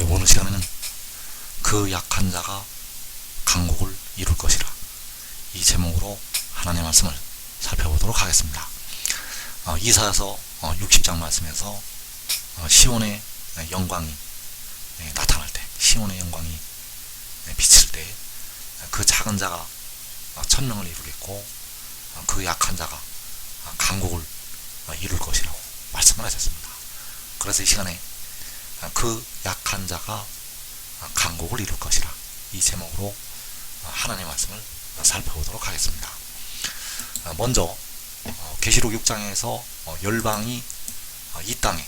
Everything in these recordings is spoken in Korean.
오늘 시간에는 그 약한 자가 강국을 이룰 것이라 이 제목으로 하나님의 말씀을 살펴보도록 하겠습니다. 어, 이사에서 어, 60장 말씀에서 어, 시온의 영광이 예, 나타날 때 시온의 영광이 예, 비칠 때 그 작은 자가 어, 천명을 이루겠고 어, 그 약한 자가 어, 강국을 어, 이룰 것이라고 말씀을 하셨습니다. 그래서 이 시간에 어, 그 약한 자가 어, 강국을 이룰 것이라 이 제목으로 어, 하나님의 말씀을 살펴보도록 하겠습니다. 어, 먼저 어, 계시록 6장에서 어, 열방이 어, 이 땅에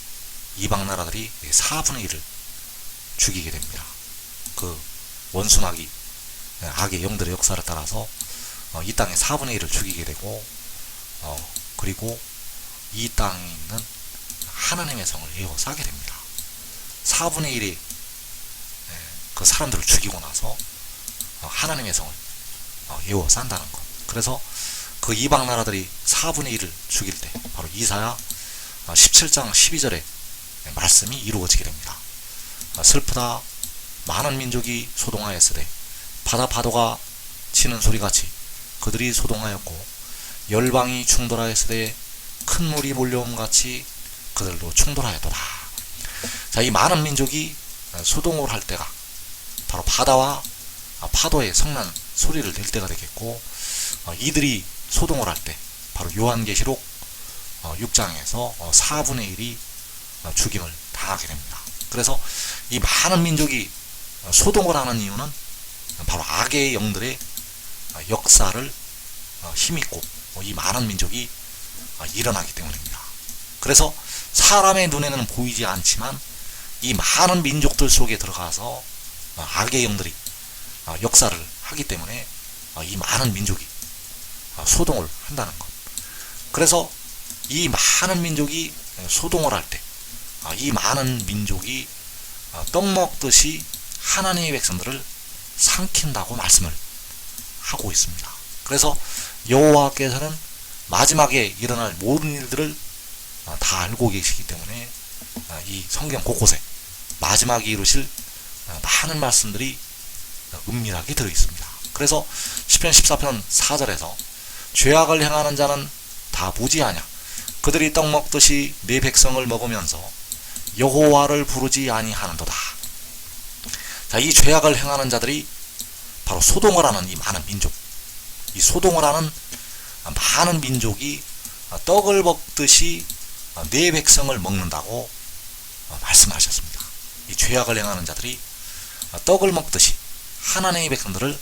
이방 나라들이 4분의 1을 죽이게 됩니다. 그 예, 악의 영들의 역사를 따라서 어, 이 땅에 4분의 1을 죽이게 되고 어, 그리고 이 땅에 있는 하나님의 성을 에워싸게 됩니다. 4분의 1이 그 사람들을 죽이고 나서 어, 하나님의 성을 어, 에워싼다는 것. 그래서 그 이방 나라들이 4분의 1을 죽일 때 바로 이사야 17장 12절에 말씀이 이루어지게 됩니다. 어, 슬프다 많은 민족이 소동하였으되 바다 파도가 치는 소리같이 그들이 소동하였고 열방이 충돌하였으되 큰 물이 몰려옴 같이 그들도 충돌하였도다. 자, 이 많은 민족이 소동을 할 때가 바로 바다와 파도의 성난 소리를 낼 때가 되겠고 어, 이들이 소동을 할 때 바로 요한계시록 6장에서 4분의 1이 죽임을 당하게 됩니다. 그래서 이 많은 민족이 소동을 하는 이유는 바로 악의 영들의 역사를 힘입고 이 많은 민족이 일어나기 때문입니다. 그래서 사람의 눈에는 보이지 않지만 이 많은 민족들 속에 들어가서 악의 영들이 역사를 하기 때문에 이 많은 민족이 소동을 한다는 것. 그래서 이 많은 민족이 소동을 할 때, 이 많은 민족이 떡 먹듯이 하나님의 백성들을 삼킨다고 말씀을 하고 있습니다. 그래서 여호와께서는 마지막에 일어날 모든 일들을 다 알고 계시기 때문에 이 성경 곳곳에 마지막에 이루실 많은 말씀들이 은밀하게 들어 있습니다. 그래서 10편 14편 4절에서 죄악을 행하는 자는 다 무지하냐 그들이 떡 먹듯이 내 백성을 먹으면서 여호와를 부르지 아니하는도다. 자, 이 죄악을 행하는 자들이 바로 소동을 하는 이 많은 민족, 이 소동을 하는 많은 민족이 떡을 먹듯이 내 백성을 먹는다고 말씀하셨습니다. 이 죄악을 행하는 자들이 떡을 먹듯이 하나님의 백성들을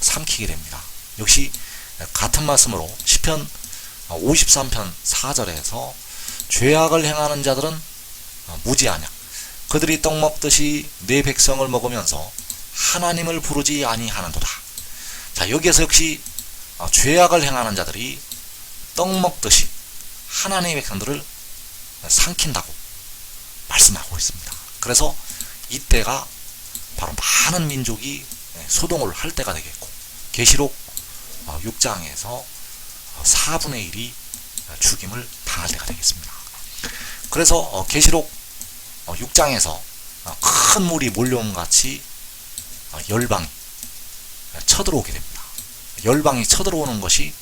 삼키게 됩니다. 역시 같은 말씀으로 시편 53편 4절에서 죄악을 행하는 자들은 무지하냐 그들이 떡 먹듯이 내 백성을 먹으면서 하나님을 부르지 아니하는도다. 자 여기에서 역시 죄악을 행하는 자들이 떡 먹듯이 하나님의 백성들을 삼킨다고 말씀하고 있습니다. 그래서 이때가 바로 많은 민족이 소동을 할 때가 되겠고 계시록 6장에서 4분의 1이 죽임을 당할 때가 되겠습니다. 그래서 계시록 6장에서 큰 물이 몰려온 같이 열방이 쳐들어오게 됩니다. 열방이 쳐들어오는 것이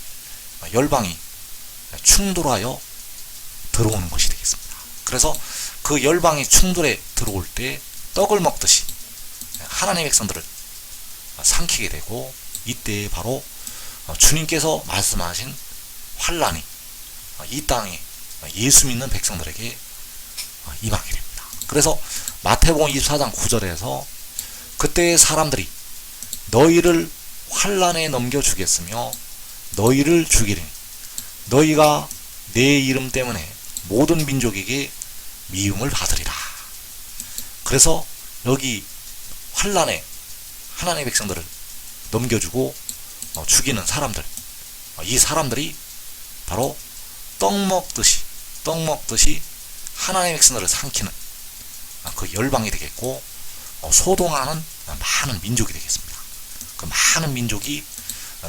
열방이 충돌하여 들어오는 것이 되겠습니다. 그래서 그 열방이 충돌에 들어올 때 떡을 먹듯이 하나님의 백성들을 삼키게 되고 이때 바로 주님께서 말씀하신 환란이 이 땅에 예수 믿는 백성들에게 임하게 됩니다. 그래서 마태복음 24장 9절에서 그때의 사람들이 너희를 환란에 넘겨 주겠으며 너희를 죽이리니 너희가 내 이름 때문에 모든 민족에게 미움을 받으리라. 그래서 여기 환란에 하나님의 백성들을 넘겨주고 죽이는 사람들 이 사람들이 바로 떡 먹듯이 떡 먹듯이 하나님의 백성들을 삼키는 그 열방이 되겠고 소동하는 많은 민족이 되겠습니다. 그 많은 민족이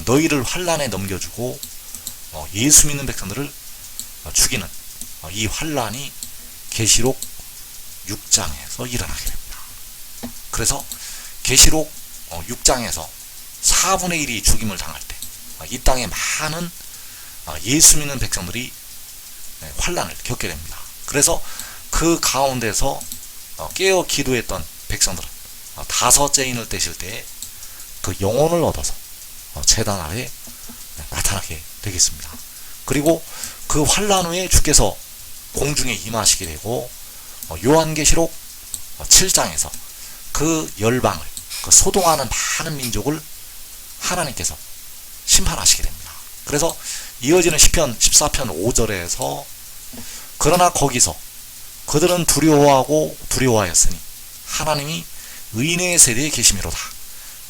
너희를 환란에 넘겨주고 예수 믿는 백성들을 죽이는 이 환란이 계시록 6장에서 일어나게 됩니다. 그래서 계시록 6장에서 4분의 1이 죽임을 당할 때 이 땅에 많은 어, 예수 믿는 백성들이 네, 환란을 겪게 됩니다. 그래서 그 가운데서 어, 깨어 기도했던 백성들은 어, 다섯째 인을 떼실 때 그 영혼을 얻어서 재단 아래 네, 나타나게 되겠습니다. 그리고 그 환란 후에 주께서 공중에 임하시게 되고 요한계시록 7장에서 그 열방을 그 소동하는 많은 민족을 하나님께서 심판하시게 됩니다. 그래서 이어지는 시편 14편 5절에서 그러나 거기서 그들은 두려워하고 두려워하였으니 하나님이 의인의 세대에 계심이로다.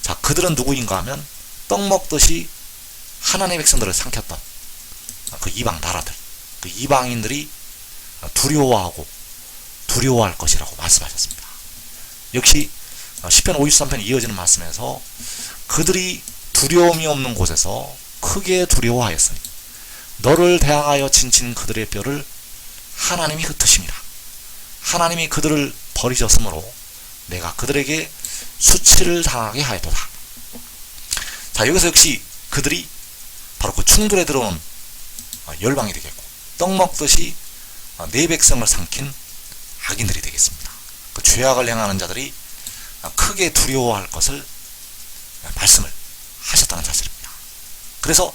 자, 그들은 누구인가 하면 떡 먹듯이 하나님의 백성들을 삼켰던 그 이방 나라들, 그 이방인들이 두려워하고 두려워할 것이라고 말씀하셨습니다. 역시 시편 53편 이어지는 말씀에서 그들이 두려움이 없는 곳에서 크게 두려워하였으니 너를 대항하여 진친 그들의 뼈를 하나님이 흩으심이라 하나님이 그들을 버리셨으므로 내가 그들에게 수치를 당하게 하였도다 자 여기서 역시 그들이 바로 그 충돌에 들어온 열방이 되겠고 떡 먹듯이 내 백성을 삼킨 악인들이 되겠습니다 그 죄악을 행하는 자들이 크게 두려워할 것을 말씀을 하셨다는 사실입니다. 그래서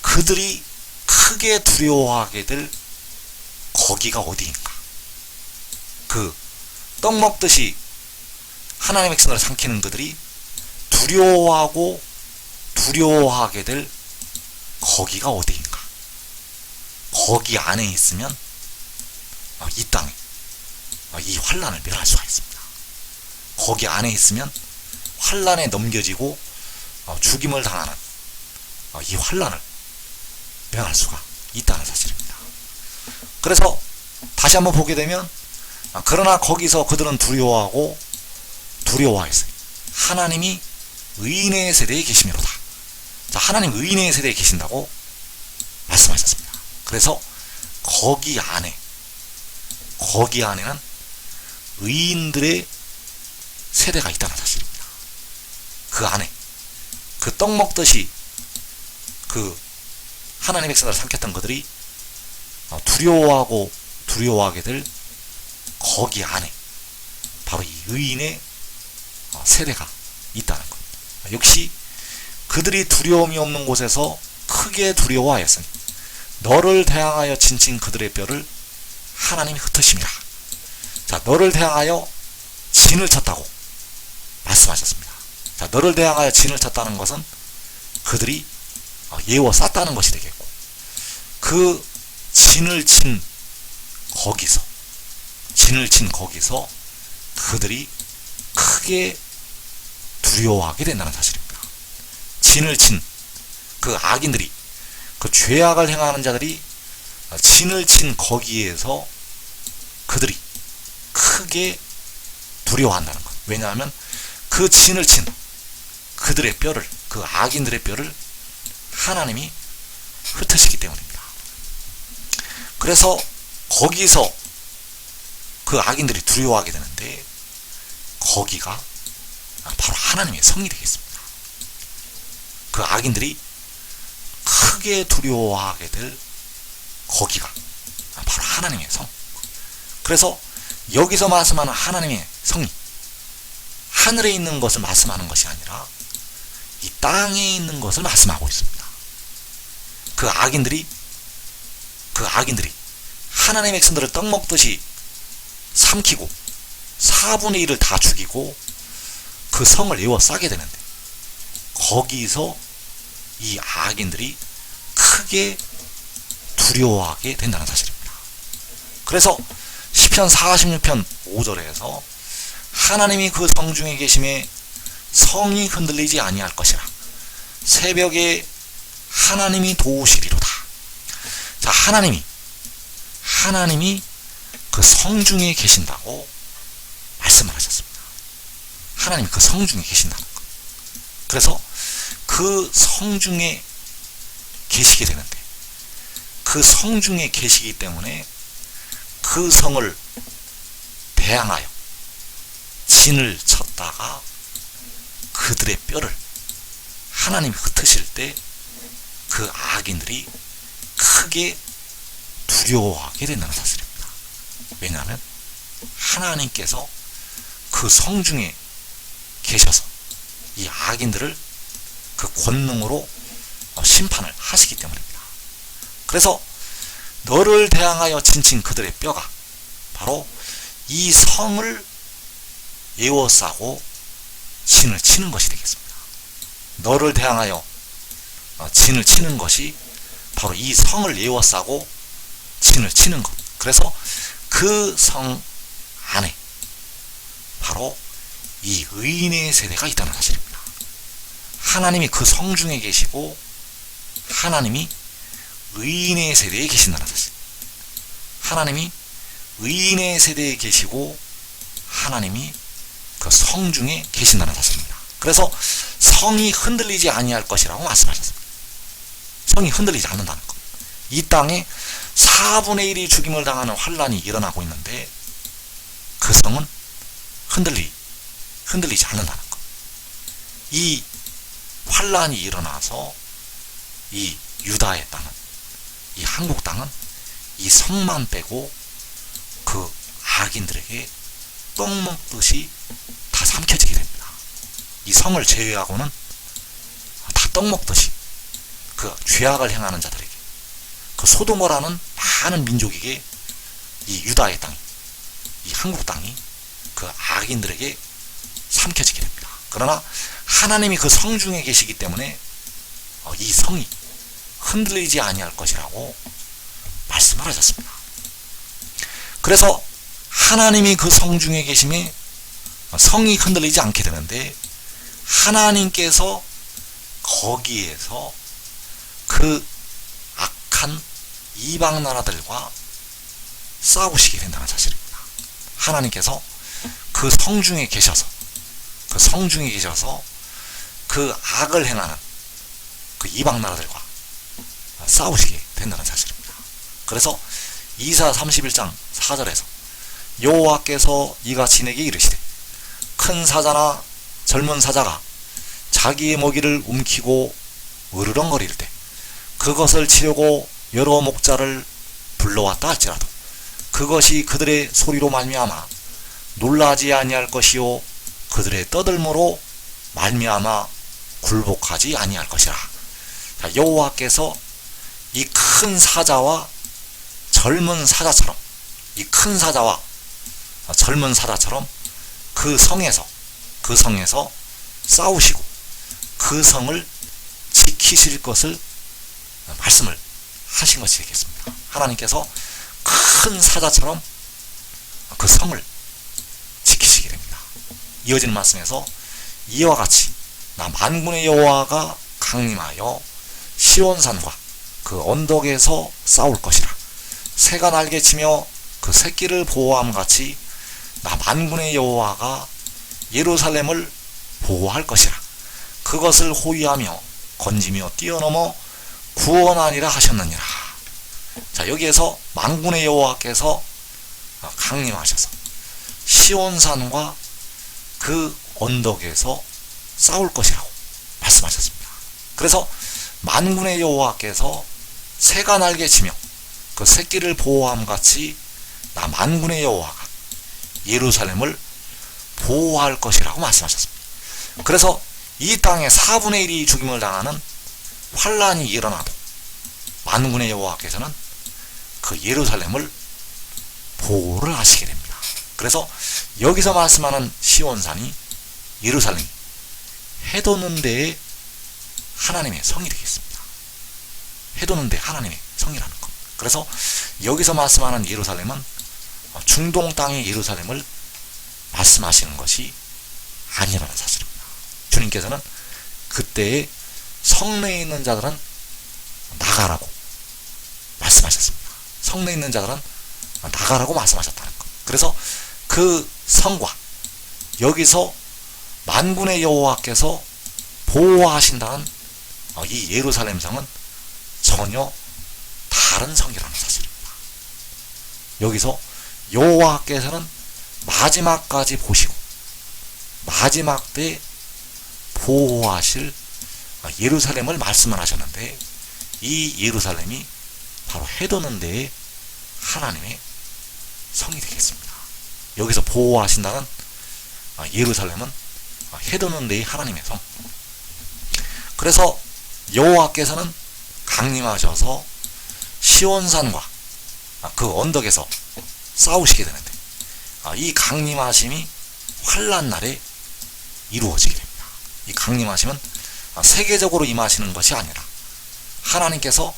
그들이 크게 두려워하게 될 거기가 어디인가? 그 떡 먹듯이 하나님의 백성을 삼키는 그들이 두려워하고 두려워하게 될 거기가 어디인가? 거기 안에 있으면 이 땅에 이 환란을 멸할 수가 있습니다. 거기 안에 있으면 환란에 넘겨지고 어, 죽임을 당하는 어, 이 환란을 면할 수가 있다는 사실입니다. 그래서 다시 한번 보게 되면 어, 그러나 거기서 그들은 두려워하고 두려워하였어요. 하나님이 의인의 세대에 계시미로다. 자, 하나님 의인의 세대에 계신다고 말씀하셨습니다. 그래서 거기 안에 거기 안에는 의인들의 세대가 있다는 사실입니다. 그 안에 그 떡 먹듯이 그 하나님의 백성을 삼켰던 그들이 어, 두려워하고 두려워하게 될 거기 안에 바로 이 의인의 어, 세대가 있다는 것. 역시 그들이 두려움이 없는 곳에서 크게 두려워하였으니 너를 대항하여 진친 그들의 뼈를 하나님이 흩으심이라. 자, 너를 대항하여 진을 쳤다고 말씀하셨습니다. 자, 너를 대항하여 진을 쳤다는 것은 그들이 어, 예워 쌌다는 것이 되겠고, 그 진을 친 거기서, 진을 친 거기서 그들이 크게 두려워하게 된다는 사실입니다. 진을 친 그 악인들이, 그 죄악을 행하는 자들이 진을 친 거기에서 그들이 크게 두려워한다는 것. 왜냐하면 그 진을 친 그들의 뼈를 그 악인들의 뼈를 하나님이 흩으시기 때문입니다. 그래서 거기서 그 악인들이 두려워하게 되는데 거기가 바로 하나님의 성이 되겠습니다. 그 악인들이 크게 두려워하게 될 거기가 바로 하나님의 성. 그래서 여기서 말씀하는 하나님의 성이 하늘에 있는 것을 말씀하는 것이 아니라 이 땅에 있는 것을 말씀하고 있습니다. 그 악인들이 그 악인들이 하나님의 백성들을 떡 먹듯이 삼키고 4분의 1을 다 죽이고 그 성을 에워 싸게 되는데 거기서 이 악인들이 크게 두려워하게 된다는 사실입니다. 그래서 시편 46편 5절에서 하나님이 그 성중에 계심에 성이 흔들리지 아니할 것이라. 새벽에 하나님이 도우시리로다. 자, 하나님이 하나님이 그 성중에 계신다고 말씀을 하셨습니다. 하나님이 그 성중에 계신다는 것. 그래서 그 성중에 계시게 되는데 그 성 중에 계시기 때문에 그 성을 대항하여 진을 쳤다. 쳤다가 그들의 뼈를 하나님이 흩으실 때 그 악인들이 크게 두려워하게 된다는 사실입니다. 왜냐하면 하나님께서 그 성중에 계셔서 이 악인들을 그 권능으로 어, 심판을 하시기 때문입니다. 그래서 너를 대항하여 친친 그들의 뼈가 바로 이 성을 에워싸고 진을 치는 것이 되겠습니다. 너를 대항하여 어, 진을 치는 것이 바로 이 성을 에워싸고 진을 치는 것. 그래서 그 성 안에 바로 이 의인의 세대가 있다는 사실입니다. 하나님이 그 성 중에 계시고 하나님이 의인의 세대에 계신다는 사실. 하나님이 의인의 세대에 계시고 하나님이 그 성 중에 계신다는 사실입니다. 그래서 성이 흔들리지 아니할 것이라고 말씀하셨습니다. 성이 흔들리지 않는다는 것. 이 땅에 4분의 1이 죽임을 당하는 환란이 일어나고 있는데 그 성은 흔들리 흔들리지 않는다는 것. 이 환란이 일어나서 이 유다의 땅은 이 한국 땅은 이 성만 빼고 그 악인들에게 떡 먹듯이 다 삼켜지게 됩니다. 이 성을 제외하고는 다 떡 먹듯이 그 죄악을 행하는 자들에게 그 소도모라는 많은 민족에게 이 유다의 땅, 이 한국 땅이 그 악인들에게 삼켜지게 됩니다. 그러나 하나님이 그 성 중에 계시기 때문에 어, 이 성이 흔들리지 아니할 것이라고 말씀을 하셨습니다. 그래서 하나님이 그 성 중에 계심에 성이 흔들리지 않게 되는데 하나님께서 거기에서 그 악한 이방 나라들과 싸우시게 된다는 사실입니다. 하나님께서 그 성 중에 계셔서 그 성 중에 계셔서 그 악을 행하는 그 이방 나라들과 싸우시게 된다는 사실입니다. 그래서 이사 31장 4절에서 여호와께서 이같이 내게 이르시되 큰 사자나 젊은 사자가 자기의 먹이를 움키고 으르렁거릴 때 그것을 치려고 여러 목자를 불러왔다 할지라도 그것이 그들의 소리로 말미암아 놀라지 아니할 것이요 그들의 떠들므로 말미암아 굴복하지 아니할 것이라. 자, 여호와께서 이 큰 사자와 젊은 사자처럼 이 큰 사자와 젊은 사자처럼 그 성에서 그 성에서 싸우시고 그 성을 지키실 것을 말씀을 하신 것이 되겠습니다. 하나님께서 큰 사자처럼 그 성을 지키시게 됩니다. 이어지는 말씀에서 이와 같이 나 만군의 여호와가 강림하여 시온산과 그 언덕에서 싸울 것이라. 새가 날개치며 그 새끼를 보호함 같이 나 만군의 여호와가 예루살렘을 보호할 것이라. 그것을 호위하며 건지며 뛰어넘어 구원하니라 하셨느니라. 자 여기에서 만군의 여호와께서 강림하셔서 시온산과 그 언덕에서 싸울 것이라고 말씀하셨습니다. 그래서 만군의 여호와께서 새가 날개치며 그 새끼를 보호함 같이 나 만군의 여호와가 예루살렘을 보호할 것이라고 말씀하셨습니다. 그래서 이 땅에 4분의 1이 죽임을 당하는 환란이 일어나도 만군의 여호와께서는 그 예루살렘을 보호를 하시게 됩니다. 그래서 여기서 말씀하는 시온산이 예루살렘이 해돋는 데에 하나님의 성이 되겠습니다. 해도는 데 하나님의 성이라는 것. 그래서 여기서 말씀하는 예루살렘은 중동 땅의 예루살렘을 말씀하시는 것이 아니라는 사실입니다. 주님께서는 그때에 성내에 있는 자들은 나가라고 말씀하셨습니다. 성내에 있는 자들은 나가라고 말씀하셨다는 것. 그래서 그 성과 여기서 만군의 여호와께서 보호하신다는 이 예루살렘 성은 전혀 다른 성이라는 사실입니다. 여기서 여호와께서는 마지막까지 보시고 마지막 때 보호하실 예루살렘을 말씀을 하셨는데 이 예루살렘이 바로 해도는 데에 하나님의 성이 되겠습니다. 여기서 보호하신다는 예루살렘은 해도는 데의 하나님의 성. 그래서 여호와께서는 강림하셔서 시온산과 그 언덕에서 싸우시게 되는데 이 강림하심이 환란 날에 이루어지게 됩니다. 이 강림하심은 세계적으로 임하시는 것이 아니라 하나님께서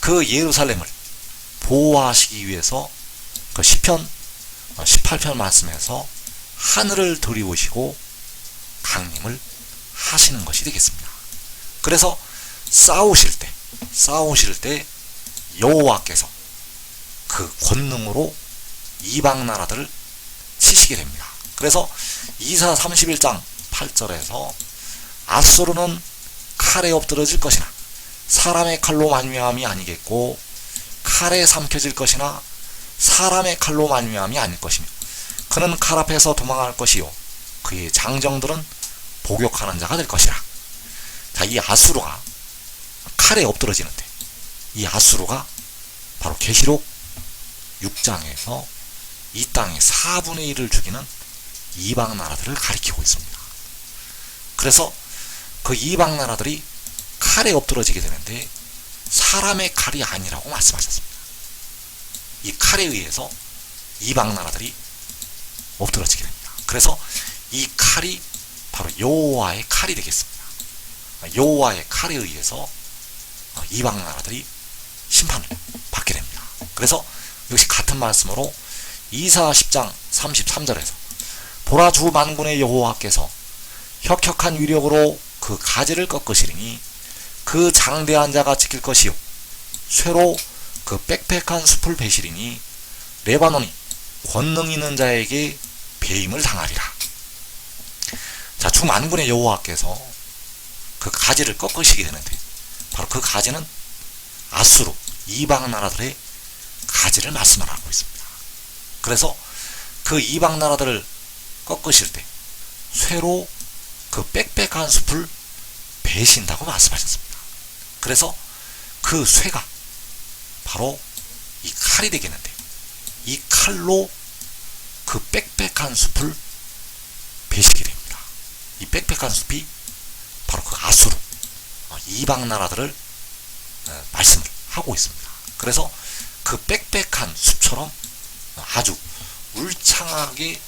그 예루살렘을 보호하시기 위해서 그 시편 18편 말씀에서 하늘을 들이우시고 강림을 하시는 것이 되겠습니다. 그래서 싸우실 때 싸우실 때 여호와께서 그 권능으로 이방 나라들을 치시게 됩니다. 그래서 이사 31장 8절에서 아수르는 칼에 엎드러질 것이나 사람의 칼로 만미함이 아니겠고 칼에 삼켜질 것이나 사람의 칼로 만미함이 아닐 것이며 그는 칼 앞에서 도망할 것이요 그의 장정들은 복역하는 자가 될 것이라. 자, 이 아수르가 칼에 엎드러지는데 이 아수르가 바로 계시록 6장에서 이 땅의 4분의 1을 죽이는 이방 나라들을 가리키고 있습니다. 그래서 그 이방 나라들이 칼에 엎드러지게 되는데 사람의 칼이 아니라고 말씀하셨습니다. 이 칼에 의해서 이방 나라들이 엎드러지게 됩니다. 그래서 이 칼이 바로 여호와의 칼이 되겠습니다. 여호와의 칼에 의해서 이방 나라들이 심판을 받게 됩니다. 그래서 역시 같은 말씀으로 이사 10장 33절에서 보라 주 만군의 여호와께서 혁혁한 위력으로 그 가지를 꺾으시리니 그 장대한 자가 지킬 것이요 쇠로 그 빽빽한 숲을 베시리니 레바논이 권능 있는 자에게 배임을 당하리라. 자, 주 만군의 여호와께서 그 가지를 꺾으시게 되는데 바로 그 가지는 아수르 이방 나라들의 가지를 말씀하고 있습니다. 그래서 그 이방 나라들을 꺾으실 때 쇠로 그 빽빽한 숲을 베신다고 말씀하셨습니다. 그래서 그 쇠가 바로 이 칼이 되겠는데 이 칼로 그 빽빽한 숲을 베시게 됩니다. 이 빽빽한 숲이 바로 그 아수르 이방 나라들을 말씀을 하고 있습니다. 그래서 그 빽빽한 숲처럼 아주 울창하게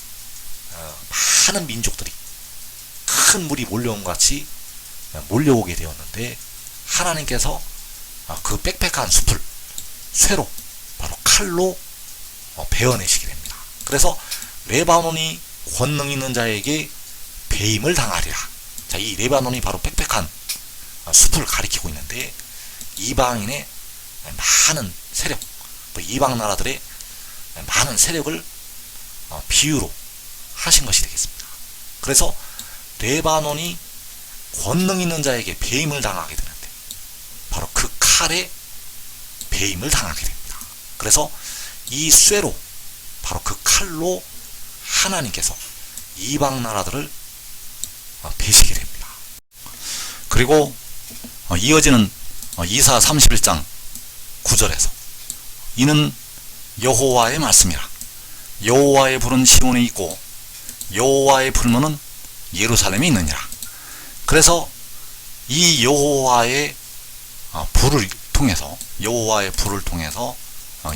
많은 민족들이 큰 물이 몰려온 같이 몰려오게 되었는데 하나님께서 그 빽빽한 숲을 쇠로 바로 칼로 베어내시게 됩니다. 그래서 레바논이 권능 있는 자에게 배임을 당하리라. 자, 이 레바논이 바로 빽빽한 숲을 가리키고 있는데 이방인의 많은 세력, 또 이방 나라들의 많은 세력을 비유로 하신 것이 되겠습니다. 그래서 레바논이 권능 있는 자에게 배임을 당하게 되는데 바로 그 칼에 배임을 당하게 됩니다. 그래서 이 쇠로 바로 그 칼로 하나님께서 이방 나라들을 베시게 됩니다. 그리고 이어지는 이사 31장 9절에서 이는 여호와의 말씀이라 여호와의 불은 시온에 있고 여호와의 불문은 예루살렘에 있느니라. 그래서 이 여호와의 불을 통해서 여호와의 불을 통해서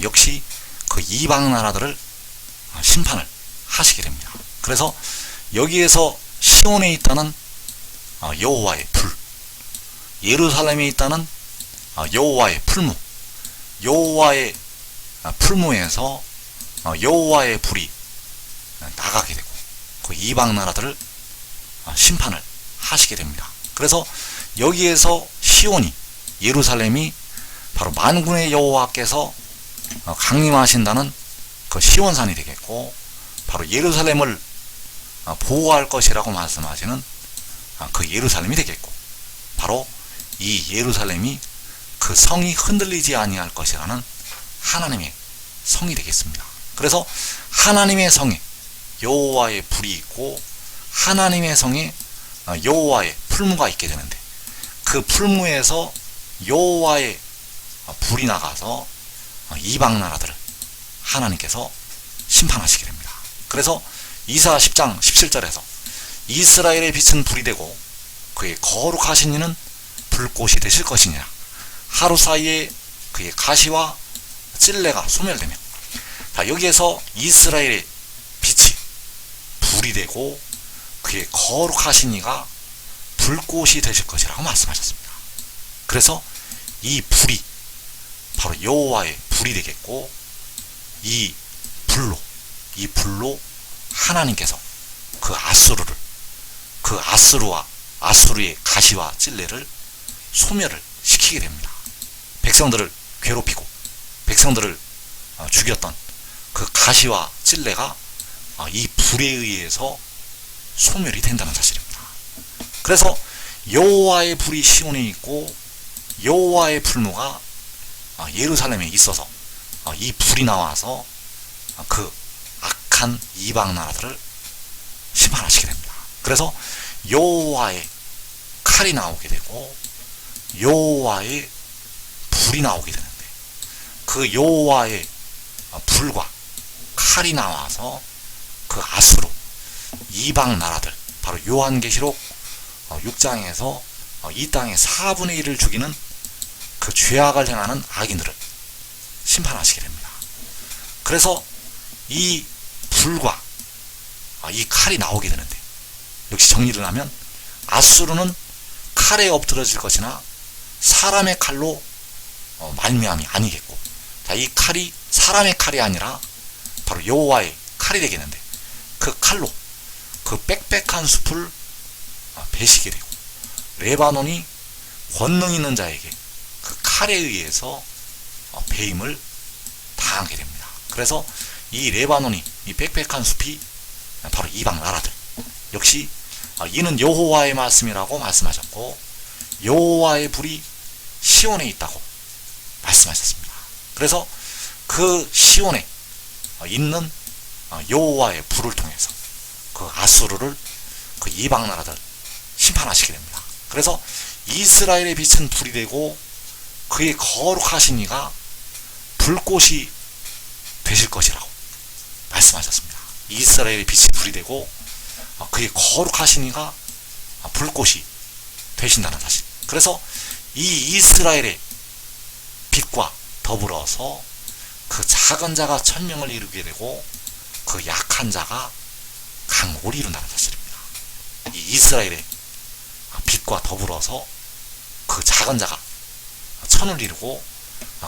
역시 그 이방 나라들을 심판을 하시게 됩니다. 그래서 여기에서 시온에 있다는 여호와의 불, 예루살렘에 있다는 여호와의 풀무, 여호와의 풀무에서 여호와의 불이 나가게 되고 그 이방 나라들을 심판을 하시게 됩니다. 그래서 여기에서 시온이 예루살렘이 바로 만군의 여호와께서 강림하신다는 그 시온산이 되겠고 바로 예루살렘을 보호할 것이라고 말씀하시는 그 예루살렘이 되겠고 바로 이 예루살렘이 그 성이 흔들리지 아니할 것이라는 하나님의 성이 되겠습니다. 그래서 하나님의 성에 여호와의 불이 있고 하나님의 성에 어, 여호와의 풀무가 있게 되는데 그 풀무에서 여호와의 어, 불이 나가서 어, 이방 나라들을 하나님께서 심판하시게 됩니다. 그래서 이사 10장 17절에서 이스라엘의 빛은 불이 되고 그의 거룩하신 이는 불꽃이 되실 것이니라. 하루 사이에 그의 가시와 찔레가 소멸되며 자 여기에서 이스라엘의 빛이 불이 되고 그의 거룩하신 이가 불꽃이 되실 것이라고 말씀하셨습니다. 그래서 이 불이 바로 여호와의 불이 되겠고 이 불로 이 불로 하나님께서 그 아수르를 그 아수르와 아수르의 가시와 찔레를 소멸을 시키게 됩니다. 백성들을 괴롭히고 백성들을 어, 죽였던 그 가시와 찔레가 어, 이 불에 의해서 소멸이 된다는 사실입니다. 그래서 여호와의 불이 시온에 있고 여호와의 불무가 어, 예루살렘에 있어서 이 불이 나와서 그 악한 이방 나라들을 심판하시게 됩니다. 그래서 여호와의 칼이 나오게 되고 여호와의 불이 나오게 되는데 그 여호와의 불과 칼이 나와서 그 아수르 이방 나라들 바로 요한계시록 6장에서 어, 어, 이 땅의 4분의 1을 죽이는 그 죄악을 행하는 악인들을 심판하시게 됩니다. 그래서 이 불과 아, 이 칼이 나오게 되는데 역시 정리를 하면 아수르는 칼에 엎드러질 것이나 사람의 칼로 어, 말미암이 아니겠고 자, 이 칼이 사람의 칼이 아니라 바로 여호와의 칼이 되겠는데 그 칼로 그 빽빽한 숲을 어, 베시게 되고 레바논이 권능 있는 자에게 그 칼에 의해서 어, 배임을 당하게 됩니다. 그래서 이 레바논이 이 빽빽한 숲이 바로 이방 나라들 역시 어, 이는 여호와의 말씀이라고 말씀하셨고 여호와의 불이 시온에 있다고 말씀하셨습니다. 그래서 그 시온에 있는 여호와의 불을 통해서 그 아수르를 그 이방 나라들 심판하시게 됩니다. 그래서 이스라엘의 빛은 불이 되고 그의 거룩하신 이가 불꽃이 되실 것이라고 말씀하셨습니다. 이스라엘의 빛이 불이 되고 그의 거룩하신 이가 불꽃이 되신다는 사실. 그래서 이 이스라엘의 빛과 더불어서 그 작은 자가 천명을 이루게 되고 그 약한 자가 강국을 이룬다는 사실입니다. 이 이스라엘의 빛과 더불어서 그 작은 자가 천을 이루고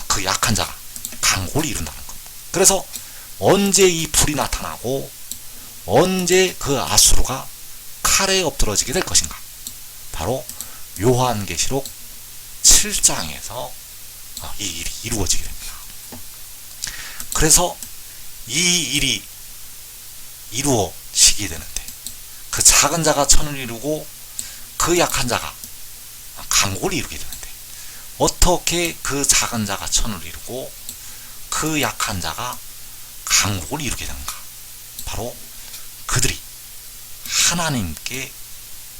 그 약한 자가 강국을 이룬다는 것. 그래서 언제 이 불이 나타나고 언제 그 아수르가 칼에 엎드러지게 될 것인가? 바로 요한계시록 7장에서 이 일이 이루어지게 됩니다. 그래서 이 일이 이루어지게 되는데 그 작은 자가 천을 이루고 그 약한 자가 강국을 이루게 되는데 어떻게 그 작은 자가 천을 이루고 그 약한 자가 강국을 이루게 되는가? 바로 그들이 하나님께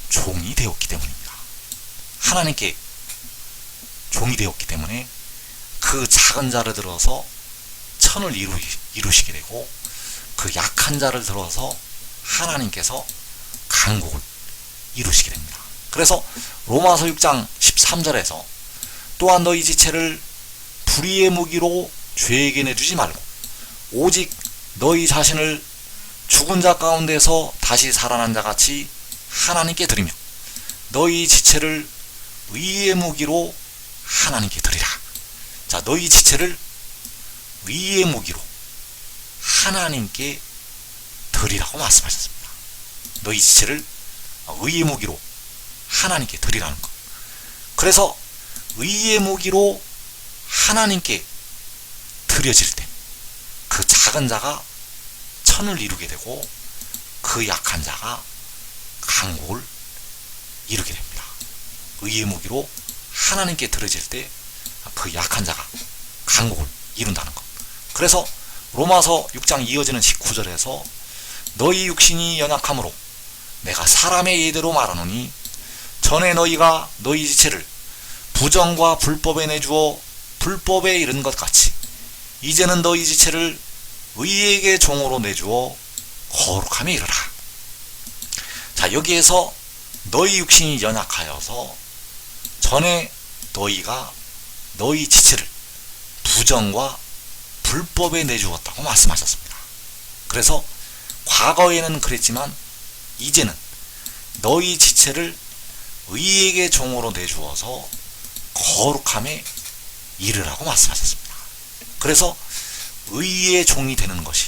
종이 되었기 때문입니다. 하나님께 종이 되었기 때문에 그 작은 자를 들어서 천을 이루, 이루시게 되고 그 약한 자를 들어서 하나님께서 강국을 이루시게 됩니다. 그래서 로마서 6장 13절에서 또한 너희 지체를 불의의 무기로 죄에게 내주지 말고 오직 너희 자신을 죽은 자 가운데서 다시 살아난 자 같이 하나님께 드리며 너희 지체를 의의 무기로 하나님께 드리라. 자, 너희 지체를 의의 무기로 하나님께 드리라고 말씀하셨습니다. 너희 지체를 의의 무기로 하나님께 드리라는 것. 그래서 의의 무기로 하나님께 드려질 때 그 작은 자가 천을 이루게 되고 그 약한 자가 강국을 이루게 됩니다. 의의 무기로 하나님께 드려질 때 그 약한 자가 강국을 이룬다는 것. 그래서 로마서 6장 이어지는 19절에서 너희 육신이 연약함으로 내가 사람의 예대로 말하노니 전에 너희가 너희 지체를 부정과 불법에 내주어 불법에 이른 것 같이 이제는 너희 지체를 의에게 종으로 내주어 거룩함에 이르라. 자, 여기에서 너희 육신이 연약하여서 전에 너희가 너희 지체를 부정과 불법에 내주었다고 말씀하셨습니다. 그래서 과거에는 그랬지만 이제는 너희 지체를 의에게 종으로 내주어서 거룩함에 이르라고 말씀하셨습니다. 그래서 의의 종이 되는 것이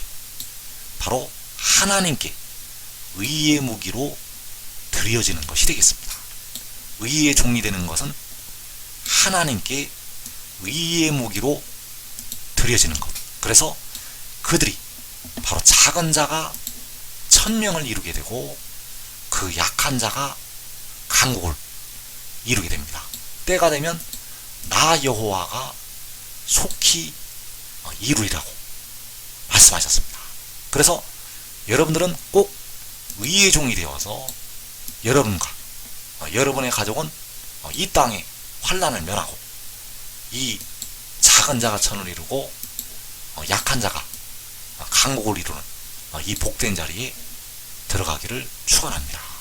바로 하나님께 의의 무기로 드려지는 것이 되겠습니다. 의의 종이 되는 것은 하나님께 의의 무기로 드려지는 것. 그래서 그들이 바로 작은 자가 천명을 이루게 되고 그 약한 자가 강국을 이루게 됩니다. 때가 되면 나 여호와가 속히 어, 이루리라고 말씀하셨습니다. 그래서 여러분들은 꼭 의의 종이 되어서 여러분과 어, 여러분의 가족은 어, 이 땅에 환란을 면하고 이 작은 자가 천을 이루고 어, 약한 자가 어, 강국을 이루는 어, 이 복된 자리에 들어가기를 축원합니다.